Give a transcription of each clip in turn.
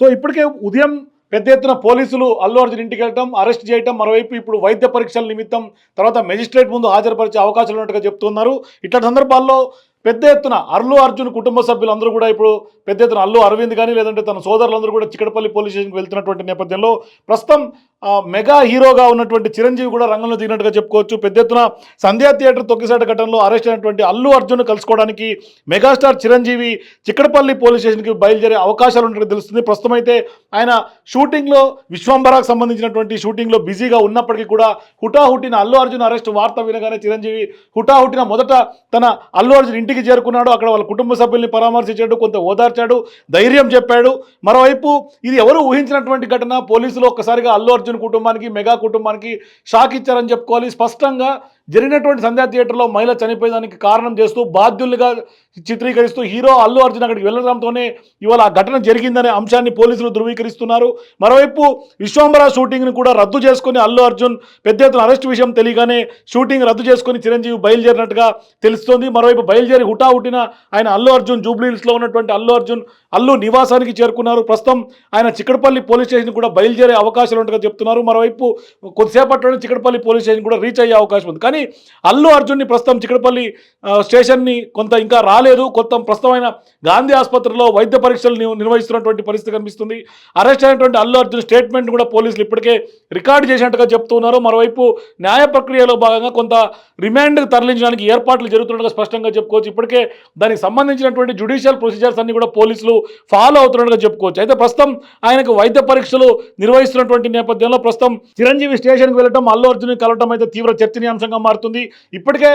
So ఇప్పటికే ఉదయం పెద్ద ఎత్తున పోలీసులు అల్లు అర్జున్ ఇంటికి వెళ్ళటం అరెస్ట్ చేయటం మరోవైపు ఇప్పుడు వైద్య పరీక్షల నిమిత్తం తర్వాత మెజిస్ట్రేట్ ముందు హాజరుపరిచే అవకాశాలు ఉన్నట్టుగా చెప్తున్నారు. ఇట్లాంటి సందర్భాల్లో పెద్ద ఎత్తున అల్లు అర్జున్ కుటుంబ సభ్యులందరూ కూడా ఇప్పుడు పెద్ద ఎత్తున అల్లు అరవింద్ కానీ లేదంటే తన సోదరులందరూ కూడా చిక్కడపల్లి పోలీస్ స్టేషన్కి వెళ్తున్నటువంటి నేపథ్యంలో ప్రస్తుతం మెగా హీరోగా ఉన్నటువంటి చిరంజీవి కూడా రంగంలో దిగినట్టుగా చెప్పుకోవచ్చు. పెద్ద ఎత్తున సంధ్యా థియేటర్ తొక్కిసాట ఘటనలో అరెస్ట్ అయినటువంటి అల్లు అర్జున్ కలుసుకోవడానికి మెగాస్టార్ చిరంజీవి చిక్కడపల్లి పోలీస్ స్టేషన్కి బయలుదేరే అవకాశాలు ఉన్నట్టు తెలుస్తుంది. ప్రస్తుతం అయితే ఆయన షూటింగ్లో విశ్వంబరాకు సంబంధించినటువంటి షూటింగ్లో బిజీగా ఉన్నప్పటికీ కూడా హుటాహుటిన అల్లు అర్జున్ అరెస్ట్ వార్త వినగానే చిరంజీవి హుటాహుటిన మొదట తన అల్లు అర్జున్ ఇంటికి చేరుకున్నాడు. అక్కడ వాళ్ళ కుటుంబ సభ్యుల్ని పరామర్శించాడు కొంత ఓదార్చాడు ధైర్యం చెప్పాడు. మరోవైపు ఇది ఎవరు ఊహించినటువంటి ఘటన? పోలీసులు ఒక్కసారిగా అల్లు అర్జున్ కుటుంబానికి మెగా కుటుంబానికి షాక్ ఇచ్చారని చెప్పుకోవాలి. స్పష్టంగా జరిగినటువంటి సంధ్యా థియేటర్లో మహిళ చనిపోయేదానికి కారణం చేస్తూ బాధ్యులుగా చిత్రీకరిస్తూ హీరో అల్లు అర్జున్ అక్కడికి వెళ్ళడంతోనే ఇవాళ ఆ ఘటన జరిగిందనే అంశాన్ని పోలీసులు ధృవీకరిస్తున్నారు. మరోవైపు విశ్వంబర షూటింగ్ను కూడా రద్దు చేసుకుని అల్లు అర్జున్ పెద్ద ఎత్తున అరెస్ట్ విషయం తెలియగానే షూటింగ్ రద్దు చేసుకుని చిరంజీవి బయలుదేరినట్టుగా తెలుస్తోంది. మరోవైపు బయలుదేరి హుటాహుటిన ఆయన అల్లు అర్జున్ జూబ్లీహిల్స్లో ఉన్నటువంటి అల్లు అర్జున్ అల్లు నివాసానికి చేరుకున్నారు. ప్రస్తుతం ఆయన చిక్కడపల్లి పోలీస్ స్టేషన్ కూడా బయలుదేరే అవకాశాలు ఉన్నట్టుగా చెప్తున్నారు. మరోవైపు కొద్దిసేపట్లోనే చిక్కడపల్లి పోలీస్ స్టేషన్ కూడా రీచ్ అయ్యే అవకాశం ఉంది. కానీ అల్లు అర్జున్ని ప్రస్తుతం చిక్కడపల్లి స్టేషన్ని కొంత ఇంకా రాలేదు. కొత్త ప్రస్తుతమైన గాంధీ ఆసుపత్రిలో వైద్య పరీక్షలు నిర్వహిస్తున్నటువంటి పరిస్థితి కనిపిస్తుంది. అరెస్ట్ అయినటువంటి అల్లు అర్జున్ స్టేట్మెంట్ కూడా పోలీసులు ఇప్పటికే రికార్డు చేసినట్టుగా చెప్తున్నారు. మరోవైపు న్యాయ ప్రక్రియలో భాగంగా కొంత రిమాండ్ తరలించడానికి ఏర్పాట్లు జరుగుతున్నట్టుగా స్పష్టంగా చెప్పుకోవచ్చు. ఇప్పటికే దానికి సంబంధించినటువంటి జుడిషియల్ ప్రొసీజర్స్ అన్ని కూడా పోలీసులు ఫాలో అవుతున్నట్టుగా చెప్పుకోవచ్చు. అయితే ప్రస్తుతం ఆయనకు వైద్య పరీక్షలు నిర్వహిస్తున్నటువంటి నేపథ్యంలో ప్రస్తుతం చిరంజీవి స్టేషన్కి వెళ్ళటం అల్లు అర్జున్ కలవటం అయితే తీవ్ర చర్చనీయాంశంగా మారుతుంది. ఇప్పటికే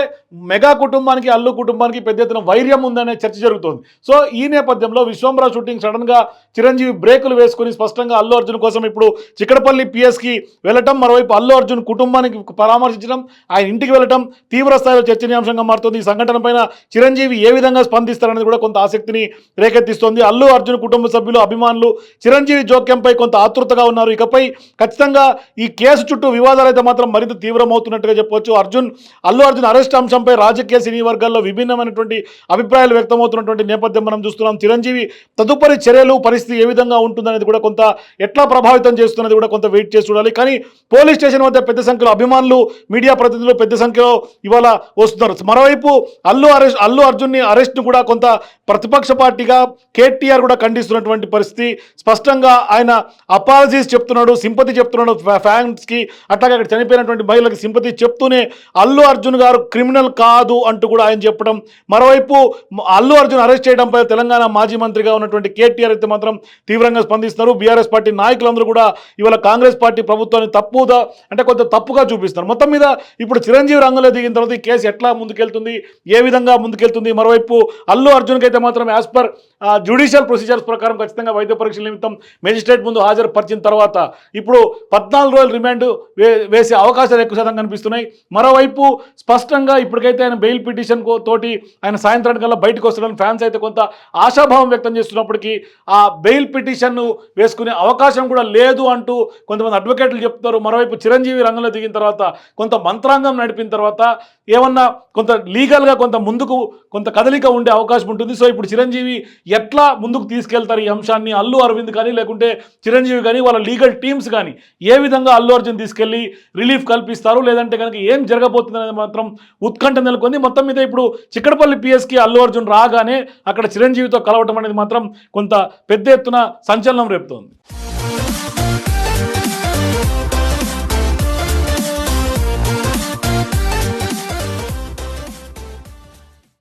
మెగా కుటుంబానికి అల్లు కుటుంబానికి పెద్ద ఎత్తున వైర్యం ఉందనే చర్చ జరుగుతోంది. సో ఈ నేపథ్యంలో విశ్వంబర షూటింగ్ సడన్గా చిరంజీవి బ్రేకులు వేసుకుని స్పష్టంగా అల్లు అర్జున్ కోసం ఇప్పుడు చిక్కడపల్లి పిఎస్కి వెళ్ళటం మరోవైపు అల్లు అర్జున్ కుటుంబానికి పరామర్శించడం ఆయన ఇంటికి వెళ్ళటం తీవ్ర స్థాయిలో చర్చనీయాంశంగా మారుతుంది. ఈ సంఘటన పైన చిరంజీవి ఏ విధంగా స్పందిస్తారనేది కూడా కొంత ఆసక్తిని రేకెత్తిస్తోంది. అల్లు అర్జున్ కుటుంబ సభ్యులు అభిమానులు చిరంజీవి జోక్యంపై కొంత ఆతృతగా ఉన్నారు. ఇకపై ఖచ్చితంగా ఈ కేసు చుట్టూ వివాదాలు అయితే మాత్రం మరింత తీవ్రమవుతున్నట్టుగా చెప్పవచ్చు అర్జున్ అల్లు అర్జున్ అరెస్ట్ అంశంపై రాజకీయ సినీ వర్గాల్లో విభిన్నమైనటువంటి అభిప్రాయాలు వ్యక్తమవుతున్నటువంటి నేపథ్యం మనం చూస్తున్నాం. చిరంజీవి తదుపరి చర్యలు పరిస్థితి ఏ విధంగా ఉంటుందనేది కూడా కొంత ఎట్లా ప్రభావితం చేస్తున్నది కూడా కొంత వెయిట్ చేసి చూడాలి. కానీ పోలీస్ స్టేషన్ వద్ద పెద్ద సంఖ్యలో అభిమానులు మీడియా ప్రతినిధులు పెద్ద సంఖ్యలో ఇవాళ వస్తున్నారు. మరోవైపు అల్లు అరెస్ట్ అల్లు అర్జున్ని అరెస్ట్ను కూడా కొంత ప్రతిపక్ష పార్టీగా కేటీఆర్ కూడా ఖండిస్తున్నటువంటి పరిస్థితి. స్పష్టంగా ఆయన అపాలజీస్ చెప్తున్నాడు సింపతి చెప్తున్నాడు ఫ్యాన్స్కి. అట్లాగే అక్కడ చనిపోయినటువంటి మహిళలకు సింపతి చెప్తూనే అల్లు అర్జున్ గారు క్రిమినల్ కాదు అంటూ కూడా ఆయన చెప్పడం. మరోవైపు అల్లు అర్జున్ అరెస్ట్ చేయడంపై తెలంగాణ మాజీ మంత్రిగా ఉన్నటువంటి కేటీఆర్ అయితే మాత్రం తీవ్రంగా స్పందిస్తున్నారు. బీఆర్ఎస్ పార్టీ నాయకులందరూ కూడా ఇవాళ కాంగ్రెస్ పార్టీ ప్రభుత్వాన్ని తప్పుదా అంటే కొంత తప్పుగా చూపిస్తున్నారు. మొత్తం మీద ఇప్పుడు చిరంజీవి రంగంలో దిగిన తర్వాత ఈ కేసు ఎట్లా ముందుకెళ్తుంది? ఏ విధంగా ముందుకెళ్తుంది? మరోవైపు అల్లు అర్జున్కి అయితే మాత్రం యాజ్ పర్ జ్యుడిషియల్ ప్రొసీజర్స్ ప్రకారం ఖచ్చితంగా వైద్య పరీక్షల నిమిత్తం మెజిస్ట్రేట్ ముందు హాజరుపరిచిన తర్వాత ఇప్పుడు పద్నాలుగు రోజులు రిమాండ్ వే వేసే అవకాశాలు ఎక్కువ శాతం కనిపిస్తున్నాయి. మరోవైపు స్పష్టంగా ఇప్పటికైతే ఆయన బెయిల్ పిటిషన్ కో- తోటి ఆయన సాయంత్రానికల్లా బయటకు వస్తాడని ఫ్యాన్స్ అయితే కొంత ఆశాభావం వ్యక్తం చేస్తున్నప్పటికీ ఆ బెయిల్ పిటిషన్ను వేసుకునే అవకాశం కూడా లేదు అంటూ కొంతమంది అడ్వకేట్లు చెప్తారు మరోవైపు చిరంజీవి రంగంలో దిగిన తర్వాత కొంత మంత్రాంగం నడిపిన తర్వాత ఏమన్నా కొంత లీగల్గా కొంత ముందుకు కొంత కదలిక ఉండే అవకాశం ఉంటుంది. సో ఇప్పుడు చిరంజీవి ఎట్లా ముందుకు తీసుకెళ్తారు ఈ అంశాన్ని? అల్లు అరవింద్ కానీ లేకుంటే చిరంజీవి కానీ వాళ్ళ లీగల్ టీమ్స్ కానీ ఏ విధంగా అల్లు అర్జున్ తీసుకెళ్ళి రిలీఫ్ కల్పిస్తారు లేదంటే కనుక ఏం జరగబోతుంది అనేది మాత్రం ఉత్కంఠ నెలకొంది. మొత్తం మీద ఇప్పుడు చిక్కడపల్లి పిఎస్కి అల్లు అర్జున్ రాగానే అక్కడ చిరంజీవితో కలవటం అనేది మాత్రం కొంత పెద్ద ఎత్తున సంచలనం రేపుతోంది.